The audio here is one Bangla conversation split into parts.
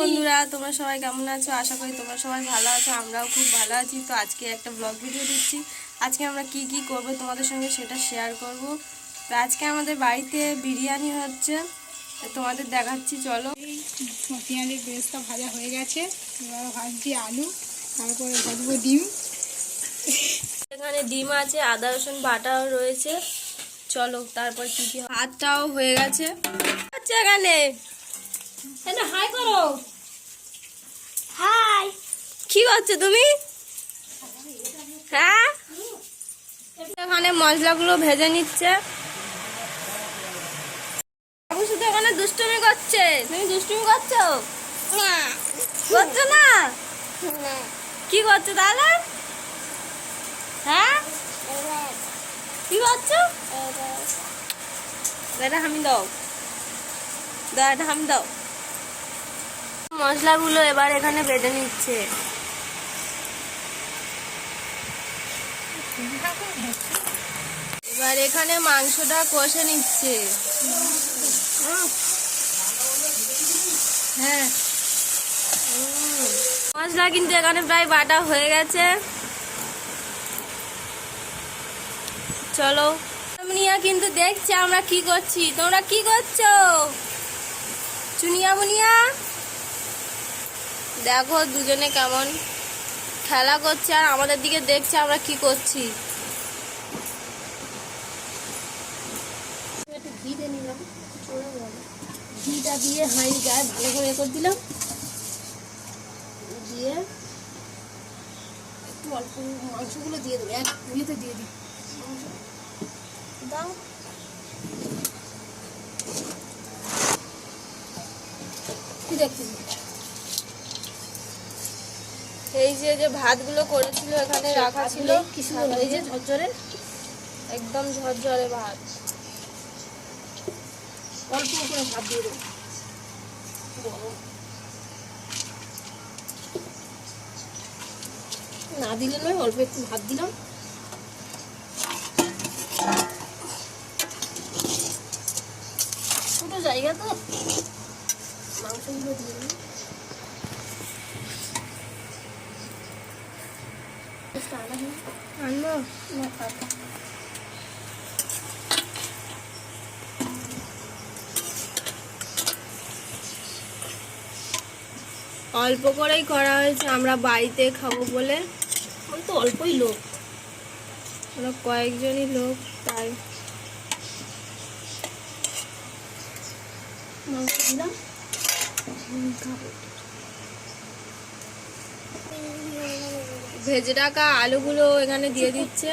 বন্ধুরা তোমরা সবাই কেমন আছো? আশা করি তোমরা সবাই ভালো আছো আমরাও খুব ভালো আছি। তো আজকে একটা ব্লগ ভিডিও দিচ্ছি। আজকে আমরা কি কি করব তোমাদের সঙ্গে সেটা শেয়ার করব। তো আজকে আমাদের বাড়িতে বিরিয়ানি হচ্ছে। তোমাদের দেখাচ্ছি চলো। পেঁয়াজের বেরেস্তা ভাজা হয়ে গেছে। এবার ভাজছি আলু তারপরে ভাজবো ডিম। এখানে ডিম আছে আদা রসুন বাটাও রয়েছে। চলো তারপর কি কি ভাতটাও হয়ে গেছে। আচ্ছা এখানে হাই করো। হাই। কি করছ তুমি? হ্যাঁ? এখানে মশলাগুলো ভেজে নিচ্ছে। বাবু শুধু এখানে দুষ্টুমি করছে। তুমি দুষ্টুমি করছ? করছ না? কি করছ তাহলে? হ্যাঁ? কি করছ? এটা হামি দাও দাও। এটা হামি দাও। মশলাগুলো এবার এখানে বেটে নিচ্ছে। এবার এখানে মাংসটা কষে নিচ্ছে। হ্যাঁ। মশলা কিন্তু এখানে প্রায় বাটা হয়ে গেছে। চলো। মুনিয়া কিন্তু দেখছে আমরা কি করছি। তোমরা কি করছ? চুনিয়া মুনিয়া? দেখো দুজনে কেমন খেলা করছে আর আমাদের দিকে দেখছে আমরা কি করছি। ঘিটা দিয়ে করে করে দিলাম। দিয়ে একটু অল্প দিয়ে এক দিয়ে দিই। দাও। এই যে যে ভাতগুলো করেছিল এখানে রাখা ছিল। কি সুন্দর এই যে ঝরঝরে? একদম ঝরঝরে ভাত। অল্প করে ভাত দিয়ে দেবো। না দিলে নয় অল্প একটু ভাত দিলাম। ছোটো জায়গা তো। মাংসগুলো দিয়ে আনব? না থাক অল্প করেই করা হয়েছে আমরা বাড়িতে খাব বলে। আমি তো অল্পই লোক। আমরা কয়েকজনই লোক তাই। মাংস ভেজে রাখা আলুগুলো এখানে দিয়ে দিচ্ছে।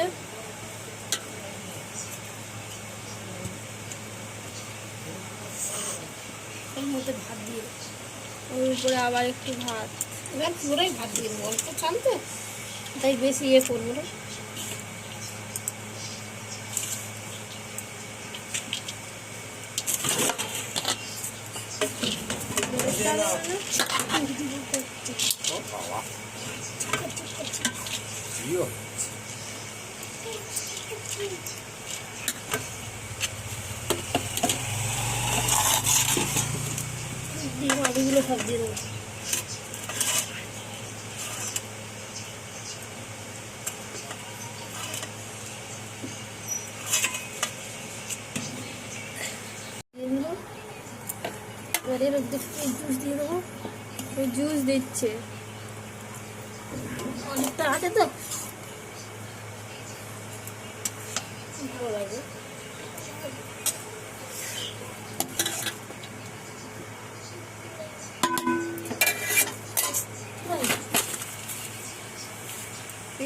মধ্যে ভাত দিয়ে ওর উপরে আবার একটু ভাত। এবার পুরোই ভাত দিয়ে দেবো অল্প তো। তাই বেশি ইয়ে করব না। দিয়ে দেবো এবার এর জুস দিয়ে দেবো। জুস দিচ্ছে। আছে তো। ভালো লাগবে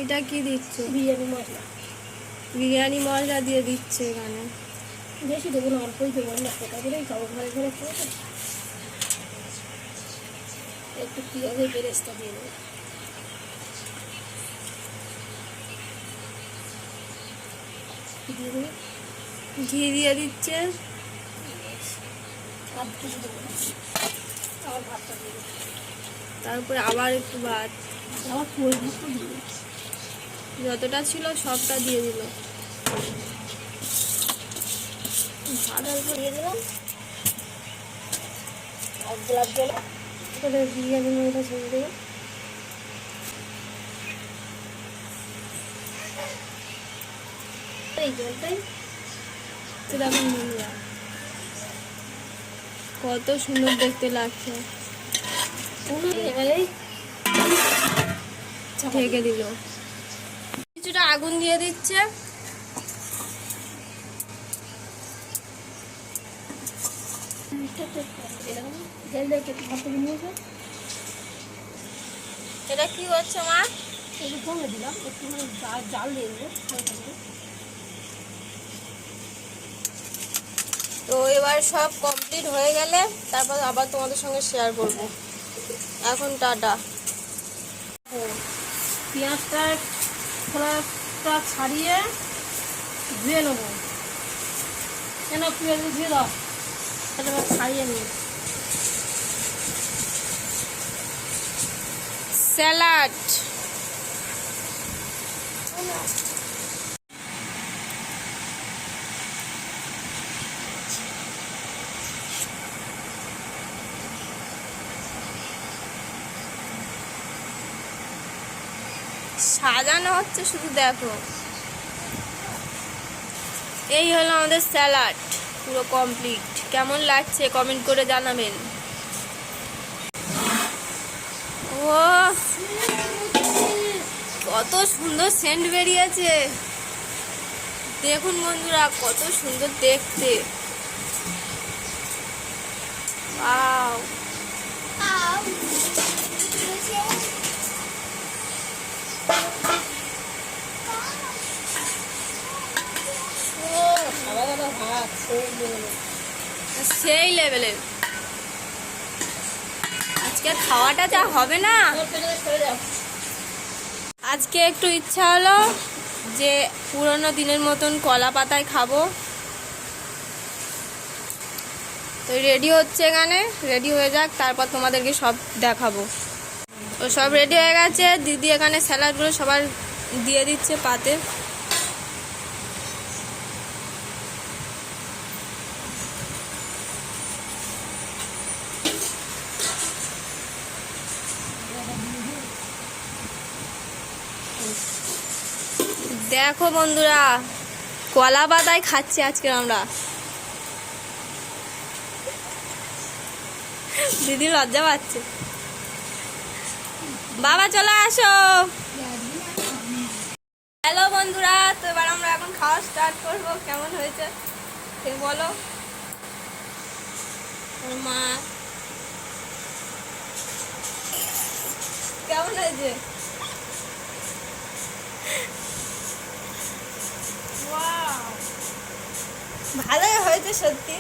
এটা কি দিচ্ছে? বিরিয়ানি মশলা। বিরিয়ানি মশলা দিয়ে দিচ্ছে এখানে। বেশি দেবো না অল্পই দেবো না সেটা করেই খাব ঘরে ঘরে একটু পেঁয়াজের বেরেস্তা দিয়ে দেবো। ঘি দিয়ে দিচ্ছে। আর তারপরে আবার একটু ভাত। যতটা ছিল সবটা দিয়ে দিল। ভাত অল্প দিয়ে দিলাম। এক গ্লাস জল। করে বিরিয়ানি ময়দা ছেড়ে দেবো কত সুন্দর দেখতে লাগছে। ঢেকে দিল। কিছুটা আগুন দিয়ে দিচ্ছে। এটা কি হচ্ছে মা? দিলাম একটু জাল দিয়ে তো এবার সব কমপ্লিট হয়ে গেলে তারপর আবার তোমাদের সঙ্গে শেয়ার করব। এখন টাটা। পেঁয়াজটা খোলাটা ছাড়িয়ে ধুয়ে নেব। কেন পেঁয়াজ ধুয়ে দাও? এবার ছাড়িয়ে নিই স্যালাড। সাজানো হচ্ছে, শুধু দেখো। এই হলো আমাদের স্যালাড পুরো কমপ্লিট কেমন লাগছে কমেন্ট করে জানাবেন। ও কত সুন্দর সেন্ট বেরিয়েছে। দেখুন বন্ধুরা, কত সুন্দর দেখতে। Wow সাদা ভাত সেই জন্য সেই লেভেলের আজকে খাওয়াটা যা হবে না। আজকে একটু ইচ্ছা হলো যে পুরোনো দিনের মতন কলা পাতায় খাব। তো রেডি হচ্ছে এখানে। রেডি হয়ে যাক, তারপর তোমাদেরকে সব দেখাবো। তো সব রেডি হয়ে গেছে। দিদি এখানে স্যালাডগুলো সবার দিয়ে দিচ্ছে পাতে। দেখো বন্ধুরা, কলা পাতায় খাচ্ছি আজকে আমরা। দিদি লজ্জা পাচ্ছে। বাবা, চলে আসো। হ্যালো বন্ধুরা, তো এবার আমরা এখন খাওয়া স্টার্ট করব। কেমন হয়েছে? সে বলো? মা। কেমন হয়েছে? ভালোই হয়েছে সত্যি।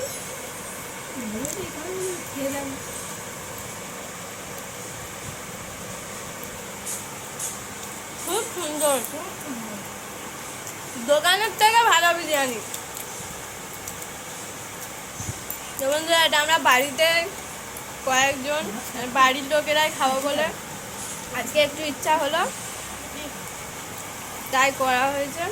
খুব সুন্দর দোকানের থেকে ভালো বিরিয়ানি। যেমন ধরো এটা আমরা বাড়িতে কয়েকজন, বাড়ির লোকেরাই খাব বলে আজকে একটু ইচ্ছা হলো। তাই করা হয়েছে।